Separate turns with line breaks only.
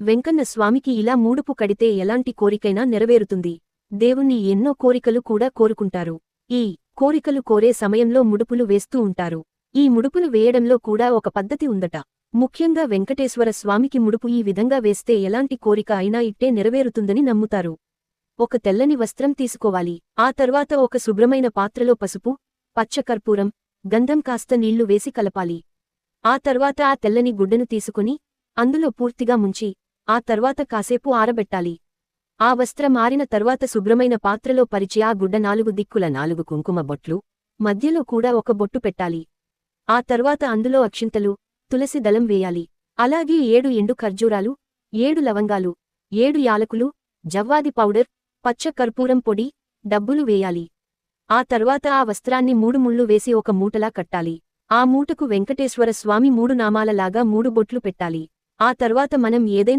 వెంకన్న స్వామికి ఇలా మూడుపు కడితే ఎలాంటి కోరికైనా నెరవేరుతుంది. దేవుణ్ణి ఎన్నో కోరికలు కూడా కోరుకుంటారు. ఈ కోరికలు కోరే సమయంలో ముడుపులు వేస్తూ ఉంటారు. ఈ ముడుపులు వేయడంలో కూడా ఒక పద్ధతి ఉందట. ముఖ్యంగా వెంకటేశ్వర స్వామికి ముడుపు ఈ విధంగా వేస్తే ఎలాంటి కోరిక అయినా ఇట్టే నెరవేరుతుందని నమ్ముతారు. ఒక తెల్లని వస్త్రం తీసుకోవాలి. ఆ తర్వాత ఒక శుభ్రమైన పాత్రలో పసుపు పచ్చకర్పూరం గంధం కాస్త నీళ్ళు వేసి కలపాలి. ఆ తర్వాత ఆ తెల్లని గుడ్డను తీసుకుని అందులో పూర్తిగా ముంచి ఆ తర్వాత కాసేపు ఆరబెట్టాలి. ఆ వస్త్రం ఆరిన తర్వాత శుభ్రమైన పాత్రలో పరిచి ఆ గుడ్డ నాలుగు దిక్కుల నాలుగు కుంకుమ బొట్లు మధ్యలో కూడా ఒక బొట్టు పెట్టాలి. ఆ తర్వాత అందులో అక్షింతలు తులసి దళం వేయాలి. అలాగే ఏడు ఎండు ఖర్జూరాలు ఏడు లవంగాలు ఏడు యాలకులు జవ్వాది పౌడర్ పచ్చ కర్పూరం పొడి డబ్బులు వేయాలి. ఆ తర్వాత ఆ వస్త్రాన్ని మూడు ముళ్ళు వేసి ఒక మూటలా కట్టాలి. ఆ మూటకు వెంకటేశ్వర స్వామి మూడు నామాలలాగా మూడు బొట్లు పెట్టాలి. ఆ తర్వాత మనం ఏదైనా